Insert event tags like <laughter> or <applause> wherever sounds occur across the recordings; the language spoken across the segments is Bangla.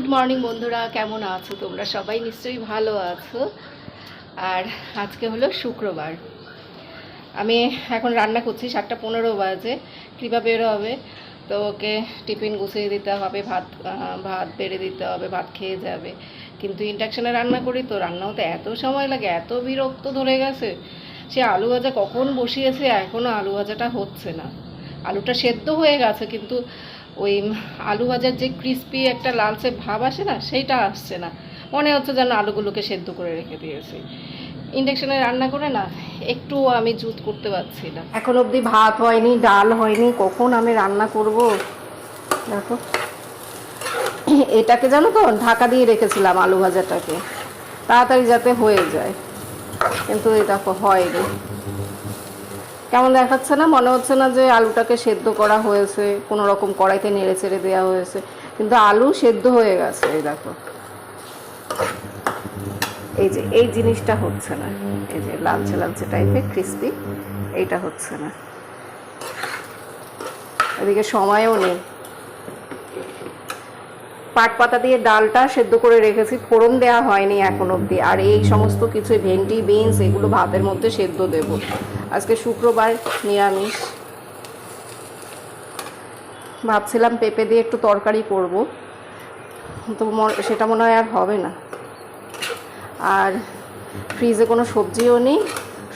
গুড মর্নিং বন্ধুরা। কেমন আছো তোমরা? সবাই নিশ্চয়ই ভালো আছো। আর আজকে হলো শুক্রবার। আমি এখন রান্না করছি, সাতটা পনেরো বাজে। কৃপা বেরো হবে। তো ওকে টিফিন গুছিয়ে দিতে হবে, ভাত ভাত বেড়ে দিতে হবে, ভাত খেয়ে যাবে। কিন্তু ইন্ডাকশানে রান্না করি তো রান্নাও তো এত সময় লাগে, এত বিরক্ত ধরে গেছে। সে আলু ভাজা কখন বসিয়েছে? এখনও আলু ভাজাটা হচ্ছে না। আলুটা সেদ্ধ হয়ে গেছে, কিন্তু ওই আলু ভাজার যে ক্রিস্পি একটা লালচে ভাব আসে না, সেইটা আসছে না। মনে হচ্ছে যেন আলুগুলোকে সেদ্ধ করে রেখে দিয়েছি। ইন্ডাকশনে রান্না করে না, একটু আমি জুত করতে পারছি না। এখন অবধি ভাত হয়নি, ডাল হয়নি, কখন আমি রান্না করব? দেখো। এটাকে জানো তো, ঢাকা দিয়ে রেখেছিলাম আলু ভাজাটাকে। তাড়াতাড়ি যাতে হয়ে যায়। কিন্তু এটা হয়নি। কেমন দেখাচ্ছে না? মনে হচ্ছে না যে আলুটাকে সেদ্ধ করা হয়েছে, কোনো রকম কড়াইতে নেড়ে চেড়ে দেওয়া হয়েছে। কিন্তু আলু সেদ্ধ হয়ে গেছে, এই দেখো। এই যে, এই জিনিসটা হচ্ছে না। এই যে, লালচে লালচে টাইপের ক্রিস্পি এইটা হচ্ছে না। এদিকে সময়ও নেই। পাট পাতা দিয়ে ডালটা সেদ্ধ করে রেখেছি, ফোড়ন দেওয়া হয়নি এখন অবধি। আর এই সমস্ত কিছু ভেন্ডি, বিনস, এগুলো ভাতের মধ্যে সেদ্ধ দেব। আজকে শুক্রবার, নিরামিষ। ভাবছিলাম পেঁপে দিয়ে একটু তরকারি করব তো সেটা মনে হয় আর হবে না। আর ফ্রিজে কোনো সবজিও নেই,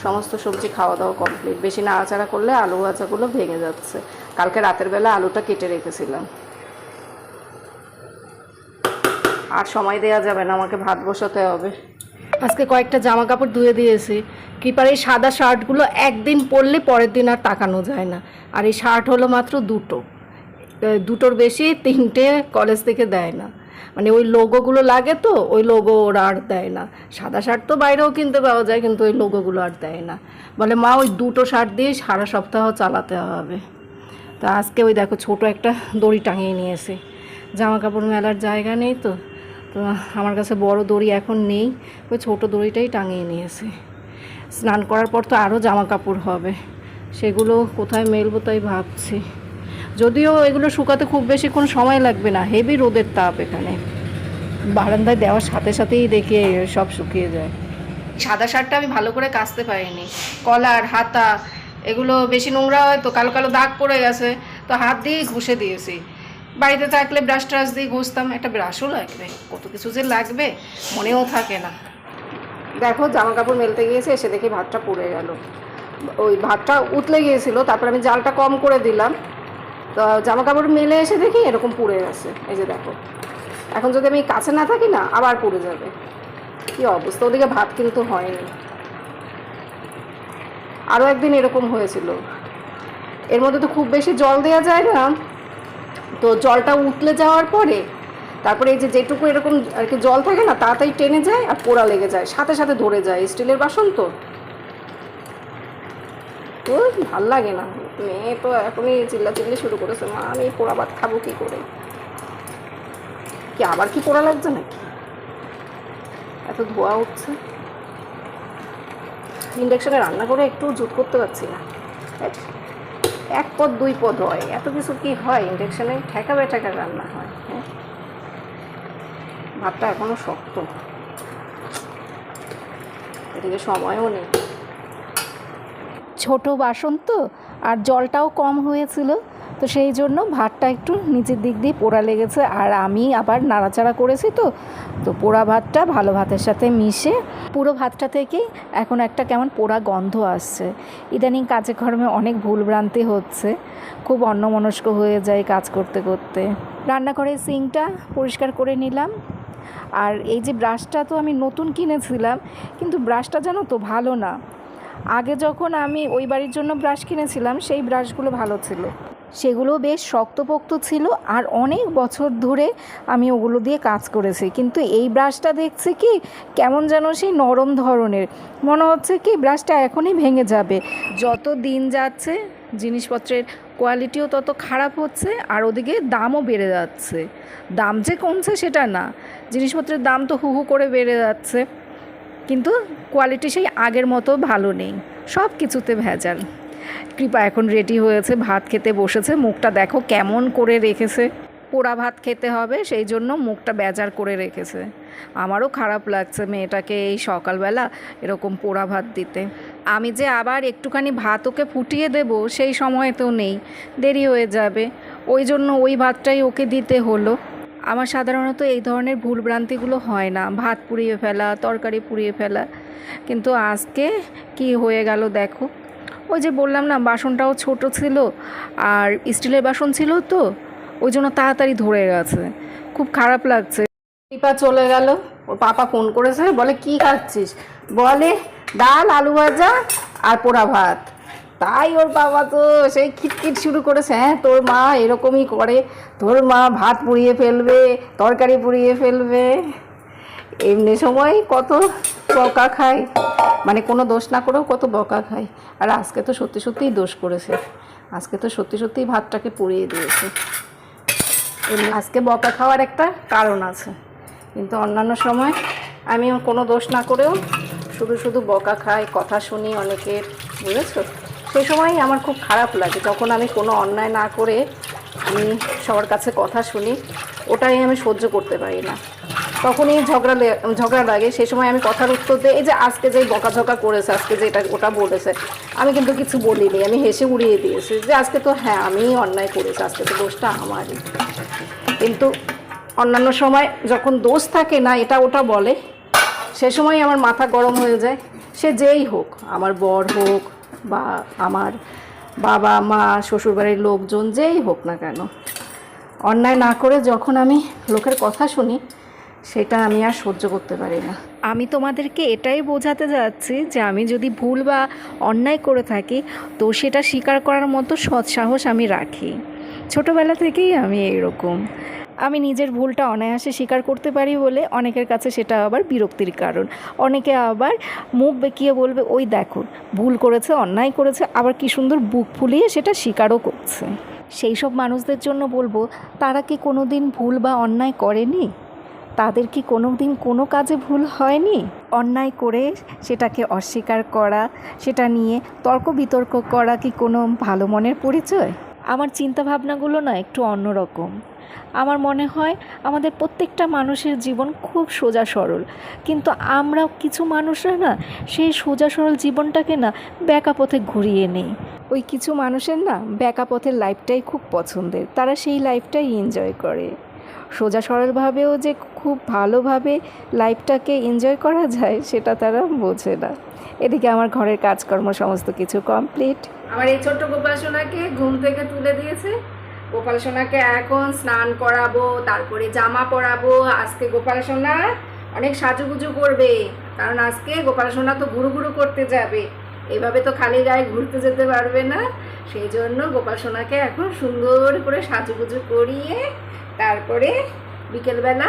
সমস্ত সবজি খাওয়া দাওয়া কমপ্লিট। বেশি নাড়াচাড়া করলে আলু ভাজাগুলো ভেঙে যাচ্ছে। কালকে রাতের বেলা আলুটা কেটে রেখেছিলাম। আর সময় দেওয়া যাবে না, আমাকে ভাত বসাতে হবে। আজকে কয়েকটা জামা কাপড় ধুয়ে দিয়েছি। কৃপার, এই সাদা শার্টগুলো একদিন পরলে পরের দিন আর তাকানো যায় না। আর এই শার্ট হলো মাত্র দুটো। দুটোর বেশি তিনটে কলেজ থেকে দেয় না। মানে ওই লোগোগুলো লাগে তো, ওই লোগো ওরা আর দেয় না। সাদা শার্ট তো বাইরেও কিনতে পাওয়া যায়, কিন্তু ওই লোগোগুলো আর দেয় না। বলে, মা, ওই দুটো শার্ট দিয়ে সারা সপ্তাহ চালাতে হবে। তা আজকে ওই দেখো, ছোট একটা দড়ি টাঙিয়ে নিয়েছে। জামা কাপড় মেলার জায়গা নেই তো। তো আমার কাছে বড় দড়ি এখন নেই, ওই ছোট দড়িটাই টাঙিয়ে নিয়েছি। স্নান করার পর তো আরও জামা কাপড় হবে, সেগুলো কোথায় মেলবো তাই ভাবছি। যদিও এগুলো শুকাতে খুব বেশিক্ষণ সময় লাগবে না হেভি রোদের তাপ এখানে। বারান্দায় দেওয়ার সাথে সাথেই দেখে সব শুকিয়ে যায়। সাদা শার্টটা আমি ভালো করে কাচতে পারিনি, কলার, হাতা, এগুলো বেশি নোংরা হয় তো কালো কালো দাগ পড়ে গেছে, তো হাত দিয়েই ঘষে দিয়েছি। বাড়িতে থাকলে ব্রাশ ট্রাশ দিয়ে ঘষতাম, একটা ব্রাশও লাগবে, কত কিছু যে লাগবে, মনেও থাকে না। দেখো জামা কাপড় মেলতে গিয়েছে, এসে দেখি ভাতটা পুড়ে গেল। ওই ভাতটা উতলে গিয়েছিল, তারপর আমি জালটা কম করে দিলাম। তো জামা কাপড় মেলে এসে দেখি এরকম পুড়ে গেছে, এই যে দেখো। এখন যদি আমি কাছে না থাকি না, আবার পুড়ে যাবে। কি অবস্থা, ওদিকে ভাত কিন্তু হয়নি। আরও একদিন এরকম হয়েছিল। এর মধ্যে তো খুব বেশি জল দেওয়া যায় না। তো জলটা উতলে যাওয়ার পরে তারপরে এই যে যেটুকু এরকম আর কি জল থাকে না, তাড়াতাড়ি টেনে যায় আর পোড়া লেগে যায়, সাথে সাথে ধরে যায়। স্টিলের বাসন তো। তো ভালো লাগে না। মেয়ে তো এখনই চিল্লাচিল্লি শুরু করেছে, মা, আমি পোড়া ভাত খাব কী করে? কি আবার কি পোড়া লাগছে নাকি? এত ধোয়া উঠছে। ইন্ডাকশনে রান্না করে একটু জুত করতে পারছি না। এক- পদ, দুই পদ হয়। এত কিছু কি হয়? ইন্ডাকশানে ঠেকা ঠেকা রান্না হয় হ্যাঁ? ভাতটা এখনও শক্ত। এদিকে সময়ও নেই। ছোট বাসন তো, আর জলটাও কম হয়েছিল। তো সেই জন্য ভাতটা একটু নিচের দিক দিয়ে পোড়া লেগেছে। আর আমি আবার নাড়াচাড়া করেছি তো। তো পোড়া ভাতটা ভালো ভাতের সাথে মিশে পুরো ভাতটা থেকেই এখন একটা কেমন পোড়া গন্ধ আসছে। ইদানিং কাজে কর্মে অনেক ভুলভ্রান্তি হচ্ছে। খুব অন্যমনস্ক হয়ে যায় কাজ করতে করতে। রান্নাঘরের সিঙ্কটা পরিষ্কার করে নিলাম। আর এই যে ব্রাশটা তো আমি নতুন কিনেছিলাম, কিন্তু ব্রাশটা জানো তো ভালো না। আগে যখন আমি ওই বাড়ির জন্য ব্রাশ কিনেছিলাম, সেই ব্রাশগুলো ভালো ছিল। সেগুলো বেশ শক্তপোক্ত ছিল আর অনেক বছর ধরে আমি ওগুলো দিয়ে কাজ করেছি। কিন্তু এই ব্রাশটা দেখছি কি কেমন যেন সেই নরম ধরনের। মনে হচ্ছে কি ব্রাশটা এখনই ভেঙে যাবে। যত দিন যাচ্ছে, জিনিসপত্রের কোয়ালিটিও তত খারাপ হচ্ছে আর ওদিকে দামও বেড়ে যাচ্ছে। দাম যে কমছে সেটা না। জিনিসপত্রের দাম তো হু হু করে বেড়ে যাচ্ছে। কিন্তু কোয়ালিটি সেই আগের মতো ভালো নেই। সব কিছুতে ভেজাল। কৃপা এখন রেডি হয়েছে, ভাত খেতে বসেছে। মুখটা দেখো কেমন করে রেখেছে। পোড়া ভাত খেতে হবে, সেই জন্য মুখটা বেজার করে রেখেছে। আমারও খারাপ লাগছে মেয়েটাকে এই সকালবেলা এরকম পোড়া ভাত দিতে। আমি যে আবার একটুখানি ভাত ওকে ফুটিয়ে দেব, সেই সময় তো নেই। দেরি হয়ে যাবে। ওই জন্য ওই ভাতটাই ওকে দিতে হলো। আমার সাধারণত এই ধরনের ভুলভ্রান্তিগুলো হয় না। ভাত পুড়িয়ে ফেলা, তরকারি পুড়িয়ে ফেলা। কিন্তু আজকে কি হয়ে গেল দেখো। ওই যে বললাম না, বাসনটাও ছোট ছিল আর স্টিলের বাসন ছিল তো, ওই জন্য তাড়াতাড়ি ধরে গেছে। খুব খারাপ লাগছে। টিপা চলে গেল, ওর পাপা ফোন করেছে, বলে, কি খাচ্ছিস? বলে, ডাল, আলু ভাজা আর পোড়া ভাত। তাই ওর বাবা তো সেই খিটখিট শুরু করেছে হ্যাঁ তোর মা এরকমই করে, তোর মা ভাত পুড়িয়ে ফেলবে, তরকারি পুড়িয়ে ফেলবে। এমনি সময় কত বকা খায়। মানে কোনো দোষ না করেও কত বকা খায়। আর আজকে তো সত্যি সত্যিই দোষ করেছে। আজকে তো সত্যি সত্যিই ভাতটাকে পুড়িয়ে দিয়েছে। এমনি আজকে বকা খাওয়ার একটা কারণ আছে। কিন্তু অন্যান্য সময় আমি কোনো দোষ না করেও শুধু শুধু বকা খাই, কথা শুনি অনেকের বুঝেছ? সেই সময় আমার খুব খারাপ লাগে। যখন আমি কোনো অন্যায় না করে আমি সবার কাছে কথা শুনি, ওটাই আমি সহ্য করতে পারি না। তখনই ঝগড়া ঝগড়া লাগে। সেই সময় আমি কথার উত্তর দিই। এই যে আজকে যে বকাঝকা করেছে, আজকে যে এটা, ওটা বলেছে, আমি কিন্তু কিছু বলিনি। আমি হেসে উড়িয়ে দিয়েছি যে আজকে তো হ্যাঁ আমিই অন্যায় করেছি, আজকে তো দোষটা আমারই। কিন্তু অন্যান্য সময় যখন দোষ থাকে না, এটা ওটা বলে, সে সময় আমার মাথা গরম হয়ে যায়। সে যেই হোক, আমার বর হোক বা আমার বাবা, মা, শ্বশুরবাড়ির লোকজন, যেই হোক না কেন, অন্যায় না করে যখন আমি লোকের কথা শুনি সেটা আমি আর সহ্য করতে পারি না। আমি তোমাদেরকে এটাই বোঝাতে যাচ্ছি যে আমি যদি ভুল বা অন্যায় করে থাকি, তো সেটা স্বীকার করার মতো সৎসাহস আমি রাখি। ছোটোবেলা থেকেই আমি এইরকম। আমি নিজের ভুলটা অনায়াসে স্বীকার করতে পারি বলে অনেকের কাছে সেটা আবার বিরক্তির কারণ। অনেকে আবার মুখ বেঁকিয়ে বলবে, ওই দেখো, ভুল করেছে, অন্যায় করেছে, আবার কি সুন্দর বুক ফুলিয়ে সেটা স্বীকারও করছে। সেই সব মানুষদের জন্য বলব, তারা কি কোনো দিন ভুল বা অন্যায় করেনি? তাদের কি কোনো দিন কোনো কাজে ভুল হয়নি? অন্যায় করে সেটাকে অস্বীকার করা, সেটা নিয়ে তর্ক বিতর্ক করা কি কোনো ভালো মনের পরিচয়? আমার চিন্তা ভাবনাগুলো না একটু অন্যরকম। আমার মনে হয় আমাদের প্রত্যেকটা মানুষের জীবন খুব সোজা সরল। কিন্তু আমরা কিছু মানুষরা না সেই সোজা সরল জীবনটাকে না ব্যাকা পথে ঘুরিয়ে নেই। ওই কিছু মানুষের না ব্যাকা পথের লাইফটাই খুব পছন্দের। তারা সেই লাইফটাই এনজয় করে। সোজা সরলভাবেও যে খুব ভালোভাবে লাইফটাকে এনজয় করা যায়, সেটা তারা বোঝে না। এদিকে আমার ঘরের কাজকর্ম সমস্ত কিছু কমপ্লিট আমার এই ছোট্ট গোপাল সোনাকে ঘুম থেকে তুলে দিয়েছে। গোপাল সোনাকে এখন স্নান করাবো, তারপরে জামা পরাবো। আজকে গোপাল সোনা অনেক সাজুগুজু করবে, কারণ আজকে গোপাল সোনা তো ঘুরু ঘুরু করতে যাবে। এভাবে তো খালি গায়ে ঘুরতে যেতে পারবে না। সেই জন্য গোপাল সোনাকে এখন সুন্দর করে সাজুগুজু করিয়ে তারপরে বিকেলবেলা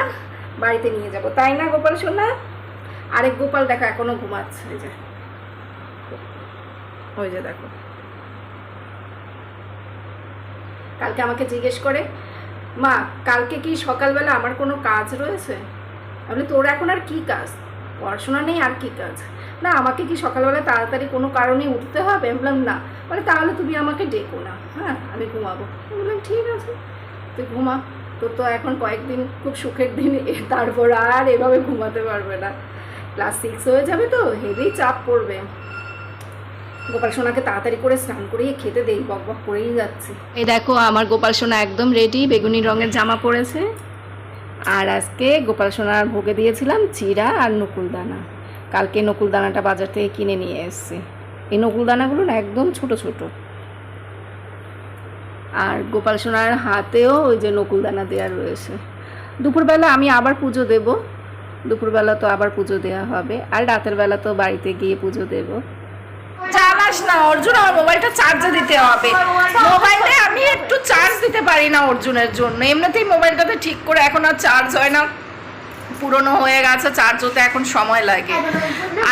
বাড়িতে নিয়ে যাব। তাই না, গোপাল সোনা? আরেক গোপাল, দেখো, এখনও ঘুমাচ্ছে। ওই যে ওই যে দেখো। কালকে আমাকে জিজ্ঞেস করে, মা, কালকে কি সকালবেলা আমার কোনো কাজ রয়েছে? আমি তোর এখন আর কি কাজ? পড়াশোনা নেই, আর কি কাজ? না, আমাকে কি সকালবেলা তাড়াতাড়ি কোনো কারণে উঠতে হবে? বললাম, না। বলে তাহলে তুমি আমাকে ডেকো না। হ্যাঁ আমি ঘুমাবো। বললাম, ঠিক আছে, তুই ঘুমা। তোর তো এখন কয়েকদিন খুব সুখের দিন তারপর আর এভাবে ঘুমাতে পারবে না। ক্লাস সিক্স হয়ে যাবে তো হেভি চাপ পড়বে। গোপাল সোনাকে তাড়াতাড়ি করে স্নান করিয়ে খেতে দেই, বক বক করেই যাচ্ছে। এই দেখো, আমার গোপাল সোনা একদম রেডি বেগুনি রঙের জামা পরেছে। আর আজকে গোপাল সোনার ভোগে দিয়েছিলাম চিরা আর নকুল দানা কালকে নকুল দানাটা বাজার থেকে কিনে নিয়ে এসেছি। এই নকুল দানাগুলো না একদম ছোট ছোট। আর গোপাল সোনার হাতেও ওই যে নকুলদানা দেওয়া রয়েছে। দুপুরবেলা আমি আবার পুজো দেব। দুপুরবেলা তো আবার পুজো দেওয়া হবে। আর রাতের বেলা তো বাড়িতে গিয়ে পুজো দেবো। চালাস না, অর্জুন, আমার মোবাইলটা চার্জে দিতে হবে। মোবাইলে আমি একটু চার্জ দিতে পারি না অর্জুনের জন্য। এমনিতেই মোবাইলটাতে ঠিক করে এখন আর চার্জ হয় না। পুরনো হয়ে গেছে চার্জ হতে এখন সময় লাগে।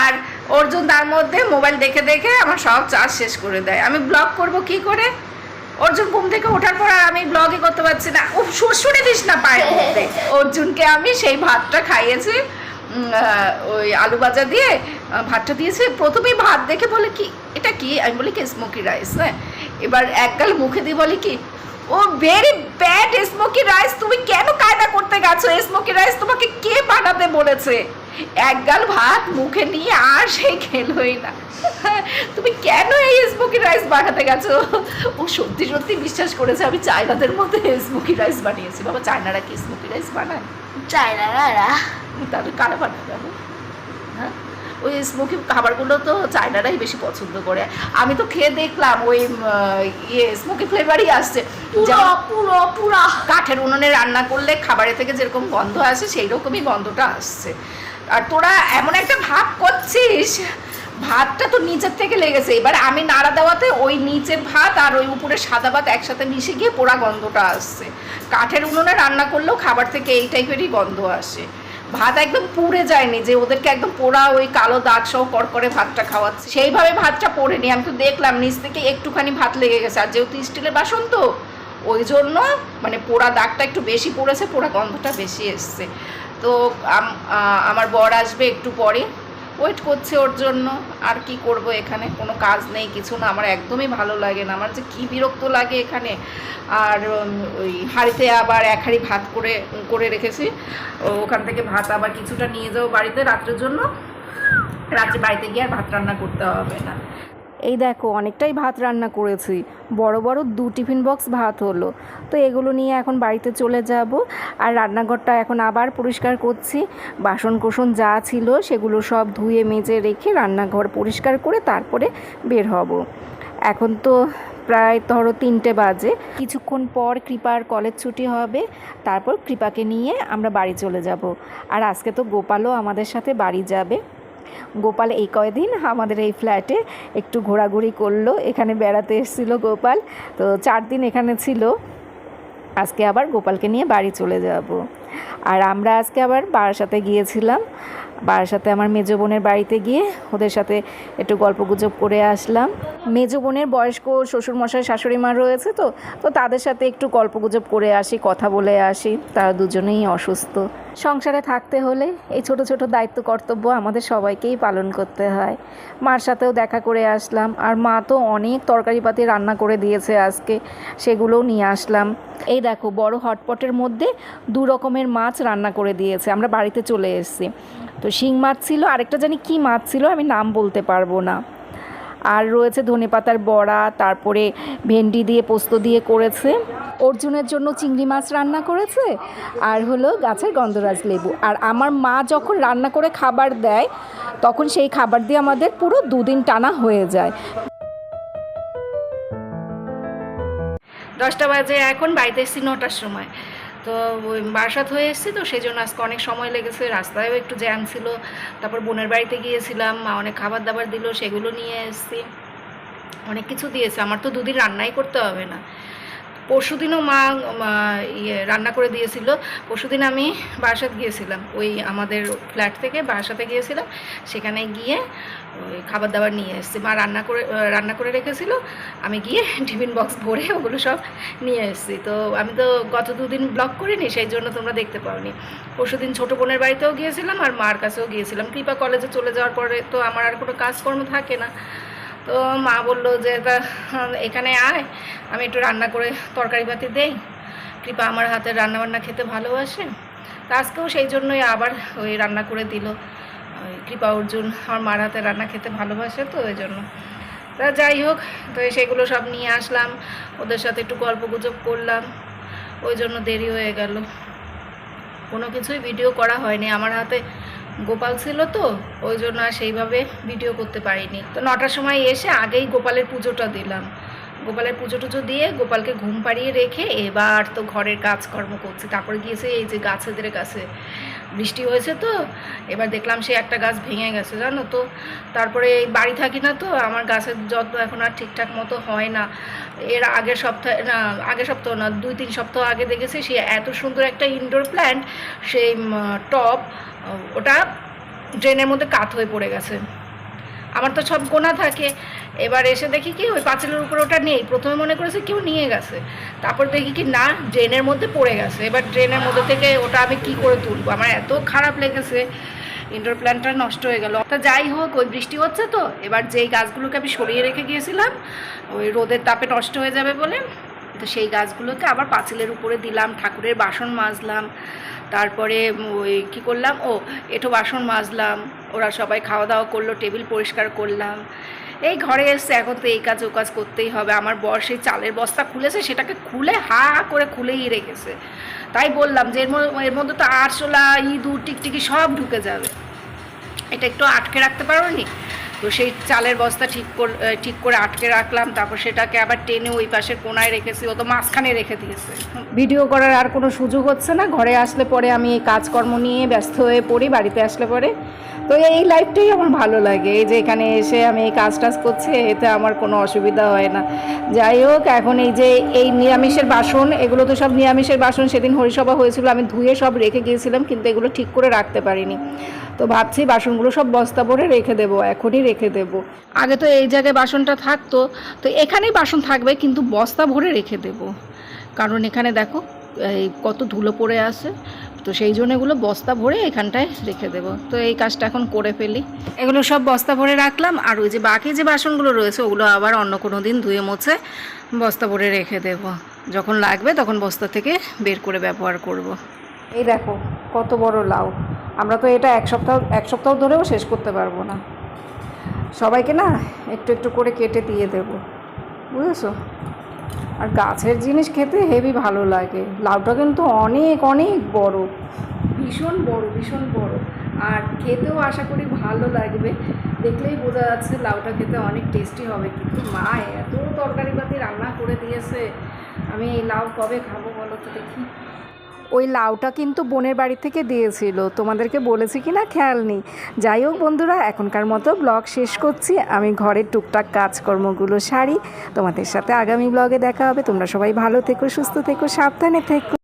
আর অর্জুন তার মধ্যে মোবাইল দেখে দেখে আমার সব চার্জ শেষ করে দেয়। আমি ব্লগ করব কি করে? অর্জুন ঘুম থেকে ওঠার পর আর আমি ব্লগে করতে পারছি না। ও শুনে দিস না পায়ের মধ্যে। <laughs> অর্জুনকে আমি সেই ভাতটা খাইয়েছি ওই আলু ভাজা দিয়ে ভাতটা দিয়েছে। প্রথমেই ভাত দেখে বলে কি এটা কি? আমি বলি কি স্মোকি রাইস হ্যাঁ? এবার এক গাল মুখে দিয়ে বলে কি? ও ভেরি ব্যাড স্মোকি রাইস তুমি কেন কায়দা করতে গেছো? স্মোকি রাইস তোমাকে কে বানাতে বলেছে? এক গাল ভাত মুখে নিয়ে আর সেই খেলোই না। তুমি কেন এই স্মোকি রাইস বানাতে গেছো? ও সত্যি সত্যি বিশ্বাস করেছে আমি চায়নাদের মধ্যে স্মোকি রাইস বানিয়েছি। বাবা চায়নারা কি স্মোকি রাইস বানায়? চাইনারা তাহলে কারা বানায় যাব হ্যাঁ? ওই স্মোকি খাবারগুলো তো চায়নারাই বেশি পছন্দ করে। আমি তো খেয়ে দেখলাম ওই ইয়ে স্মোকি ফ্লেভারই আসছে। পুরো পুরো কাঠের উনুনে রান্না করলে খাবারের থেকে যেরকম গন্ধ আসে সেই রকমই গন্ধটা আসছে। আর তোরা এমন একটা ভাব করছিস, ভাতটা তো নিচের থেকে লেগেছে। এবার আমি নাড়া দেওয়াতে ওই নিচের ভাত আর ওই উপরে সাদা ভাত একসাথে মিশে গিয়ে পোড়া গন্ধটা আসছে। কাঠের উনুনে রান্না করলেও খাবার থেকে এই টাইপেরই গন্ধ আসে। ভাত একদম পুড়ে যায়নি যে ওদেরকে একদম পোড়া ওই কালো দাগ সহ করকরে ভাতটা খাওয়াচ্ছে। সেইভাবে ভাতটা পড়েনি। আমি তো দেখলাম, নিচ থেকে একটুখানি ভাত লেগে গেছে। আর যেহেতু স্টিলের বাসন তো, ওই জন্য মানে পোড়া দাগটা একটু বেশি পড়েছে, পোড়া গন্ধটা বেশি এসছে। তো আমার বর আসবে একটু পরে। ওয়েট করছে ওর জন্য। আর কি করব এখানে? কোনো কাজ নেই, কিছু না। আমার একদমই ভালো লাগে না। আমার যে কী বিরক্ত লাগে এখানে। আর ওই হাঁড়িতে আবার এক হাঁড়ি ভাত করে করে রেখেছি। ওখান থেকে ভাত আবার কিছুটা নিয়ে যাব বাড়িতে রাত্রের জন্য। রাত্রে বাড়িতে গিয়ে আর ভাত রান্না করতে হবে না। এই দেখো, অনেকটাই ভাত রান্না করেছি। বড় বড় দু টিফিন বক্স ভাত হলো। তো এগুলো নিয়ে এখন বাড়িতে চলে যাব। আর রান্নাঘরটা এখন আবার পরিষ্কার করছি। বাসন কোসন যা ছিল সেগুলো সব ধুয়ে, মেজে রেখে রান্নাঘর পরিষ্কার করে তারপরে বের হব। এখন তো প্রায় ধরো তিনটে বাজে। কিছুক্ষণ পর কৃপার কলেজ ছুটি হবে। তারপর কৃপাকে নিয়ে আমরা বাড়ি চলে যাব। আর আজকে তো গোপালও আমাদের সাথে বাড়ি যাবে। গোপাল এই কয়দিন আমাদের এই ফ্ল্যাটে একটু ঘোরাঘুরি করল, এখানে বেড়াতে এসেছিল গোপাল। তো চার দিন এখানে ছিল। আজকে আবার গোপালকে নিয়ে বাড়ি চলে যাব। আর আমরা আজকে আবার বারাসাতে গিয়েছিলাম। বারাসাতে আমার মেজো বোনের বাড়িতে গিয়ে ওদের সাথে একটু গল্পগুজব করে আসলাম। মেজো বোনের বয়স্ক শ্বশুরমশাই, শাশুড়ি মা রয়েছে তো তো তাদের সাথে একটু গল্পগুজব করে আসি, কথা বলে আসি। তারা দুজনেই অসুস্থ। সংসারে থাকতে হলে এই ছোট ছোট দায়িত্ব, কর্তব্য আমাদের সবাইকেই পালন করতে হয়। মার সাথেও দেখা করে আসলাম। আর মা তো অনেক তরকারিপাতি রান্না করে দিয়েছে আজকে। সেগুলোও নিয়ে আসলাম। এই দেখো, বড় হটপটের মধ্যে দু রকমের মাছ রান্না করে দিয়েছে। আমরা বাড়িতে চলে এসেছি। তো শিং মাছ ছিল, আরেকটা জানি কি মাছ ছিল, আমি নাম বলতে পারব না। আর রয়েছে ধনেপাতার বড়া, তারপরে ভেন্ডি দিয়ে পোস্ত দিয়ে করেছে। অর্জুনের জন্য চিংড়ি মাছ রান্না করেছে। আর হলো গাছের গন্ধরাজ লেবু। আর আমার মা যখন রান্না করে খাবার দেয়, তখন সেই খাবার দিয়ে আমাদের পুরো দুদিন টানা হয়ে যায়। দশটা বাজে এখন, বাড়িতে এসেছি নটার সময়। তো ওই বারাসাত হয়ে এসেছি তো, সেই জন্য আজকে অনেক সময় লেগেছে, রাস্তায়ও একটু জ্যাম ছিল। তারপর বোনের বাড়িতে গিয়েছিলাম, মা অনেক খাবার দাবার দিল, সেগুলো নিয়ে এসেছি। অনেক কিছু দিয়েছে, আমার তো দুদিন রান্নাই করতে হবে না। পরশু দিনও মা ইয়ে রান্না করে দিয়েছিল। পরশুদিন আমি বারাসাত গিয়েছিলাম। ওই আমাদের ফ্ল্যাট থেকে বারাসাতে গিয়েছিলাম। সেখানে গিয়ে ওই খাবার দাবার নিয়ে এসেছি। মা রান্না করে রান্না করে রেখেছিল। আমি গিয়ে টিফিন বক্স ভরে ওগুলো সব নিয়ে এসেছি। তো আমি তো গত দুদিন ব্লগ করিনি, সেই জন্য তোমরা দেখতে পাওনি। পরশু দিন ছোটো বোনের বাড়িতেও গিয়েছিলাম আর মার কাছেও গিয়েছিলাম। কৃপা কলেজে চলে যাওয়ার পরে তো আমার আর কোনো কাজকর্ম থাকে না। তো মা বলল যে, তা এখানে আয়, আমি একটু রান্না করে তরকারি পাতি দেই। কৃপা আমার হাতের রান্না বান্না খেতে ভালোবাসে। তা আজকেও সেই জন্যই আবার ওই রান্না করে দিল। ওই কৃপা অর্জুন আমার মার হাতে রান্না খেতে ভালোবাসে তো ওই জন্য। তা যাই হোক, তো সেগুলো সব নিয়ে আসলাম। ওদের সাথে একটু গল্প গুজব করলাম। ওই জন্য দেরি হয়ে গেল। কোনো কিছুই ভিডিও করা হয়নি। আমার হাতে গোপাল ছিল তো, ওই জন্য আর সেইভাবে ভিডিও করতে পারিনি। তো নটার সময় এসে আগেই গোপালের পুজোটা দিলাম। গোপালের পুজো টুজো দিয়ে গোপালকে ঘুম পাড়িয়ে রেখে এবার তো ঘরের কাজকর্ম করছি। তারপরে গিয়েছে এই যে গাছেদের কাছে। বৃষ্টি হয়েছে তো, এবার দেখলাম সে একটা গাছ ভেঙে গেছে, জানো তো। তারপরে এই বাড়ি থাকি না তো, আমার গাছের যত্ন এখন আর ঠিকঠাক মতো হয় না। এর আগের সপ্তাহে, না, আগের সপ্তাহ না, দুই তিন সপ্তাহ আগে দেখেছি সে এত সুন্দর একটা ইনডোর প্ল্যান্ট সেই টপ ওটা ড্রেনের মধ্যে কাত হয়ে পড়ে গেছে। আমার তো সব গোনা থাকে। এবার এসে দেখি কি, ওই পাঁচিলের উপরে ওটা নেই। প্রথমে মনে করেছে কেউ নিয়ে গেছে। তারপর দেখি কি, না, ড্রেনের মধ্যে পড়ে গেছে। এবার ড্রেনের মধ্যে থেকে ওটা আমি কি করে তুলবো? আমার এত খারাপ লেগেছে। ইনডোর প্ল্যান্টটা নষ্ট হয়ে গেল। তা যাই হোক, ওই বৃষ্টি হচ্ছে তো। এবার যেই গাছগুলোকে আমি সরিয়ে রেখে গিয়েছিলাম, ওই রোদের তাপে নষ্ট হয়ে যাবে বলে, তো সেই গাছগুলোকে আবার পাঁচিলের উপরে দিলাম, ঠাকুরের বাসন মাজলাম। তারপরে ওই কী করলাম? ও এটো বাসন মাজলাম। ওরা সবাই খাওয়া দাওয়া করল, টেবিল পরিষ্কার করলাম। এই ঘরে এসছে এখন তো এই কাজ, ও কাজ করতেই হবে। আমার বর সেই চালের বস্তা খুলেছে, সেটাকে খুলে হা করে খুলেই রেখেছে। তাই বললাম যে এর মধ্যে এর মধ্যে তো আরশোলা, ইঁদুর, টিকটিকি সব ঢুকে যাবে। এটা একটু আটকে রাখতে পারো নি তো সেই চালের বস্তা ঠিক করে ঠিক করে আটকে রাখলাম, তারপর সেটাকে আবার টেনে ওই পাশের কোনায় রেখেছি, ও তো মাঝখানে রেখে দিয়েছে। ভিডিও করার আর কোনো সুযোগ হচ্ছে না, ঘরে আসলে পরে আমি এই কাজকর্ম নিয়ে ব্যস্ত হয়ে পড়ি, বাড়িতে আসলে পরে। তো এই লাইফটাই আমার ভালো লাগে, এই যে এখানে এসে আমি এই কাজ টাজ করছি, এতে আমার কোনো অসুবিধা হয় না। যাই হোক, এখন এই যে এই নিরামিষের বাসন, এগুলো তো সব নিরামিষের বাসন, সেদিন হরিসভা হয়েছিল, আমি ধুয়ে সব রেখে গিয়েছিলাম, কিন্তু এগুলো ঠিক করে রাখতে পারিনি। তো ভাবছি বাসনগুলো সব বস্তা ভরে রেখে দেবো এখনই রেখে দেবো। আগে তো এই জায়গায় বাসনটা থাকতো তো এখানেই বাসন থাকবে কিন্তু বস্তা ভরে রেখে দেব। কারণ এখানে দেখো এই কত ধুলো পড়ে আছে তো সেই জন্য এগুলো বস্তা ভরে এখানটায় রেখে দেব। তো এই কাজটা এখন করে ফেলি। এগুলো সব বস্তা ভরে রাখলাম আর ওই যে বাকি যে বাসনগুলো রয়েছে ওগুলো আবার অন্য কোনো দিন ধুয়ে মুছে বস্তা ভরে রেখে দেব। যখন লাগবে তখন বস্তা থেকে বের করে ব্যবহার করব। এই দেখো কত বড় লাউ। আমরা তো এটা এক সপ্তাহ এক সপ্তাহ ধরেও শেষ করতে পারব না। সবাইকে না একটু একটু করে কেটে দিয়ে দেব। বুঝেছ? আর গাছের জিনিস খেতে হেভি ভালো লাগে। লাউটা কিন্তু অনেক অনেক বড়। ভীষণ বড় ভীষণ বড়। আর খেতেও আশা করি ভালো লাগবে। দেখলেই বোঝা যাচ্ছে লাউটা খেতে অনেক টেস্টি হবে। কিন্তু মা, এত তরকারি পাতি রান্না করে দিয়েছে। আমি লাউ কবে খাব বলো তো দেখি। ওই লাউটা কিন্তু বোনের বাড়ি থেকে দিয়েছিল। তোমাদেরকে বলেছি কি না খেয়াল নেই। যাই হোক বন্ধুরা, এখনকার মতো ব্লগ শেষ করছি। আমি ঘরের টুকটাক কাজকর্মগুলো সারি। তোমাদের সাথে আগামী ব্লগে দেখা হবে। তোমরা সবাই ভালো থেকো, সুস্থ থেকো, সাবধানে থেকো।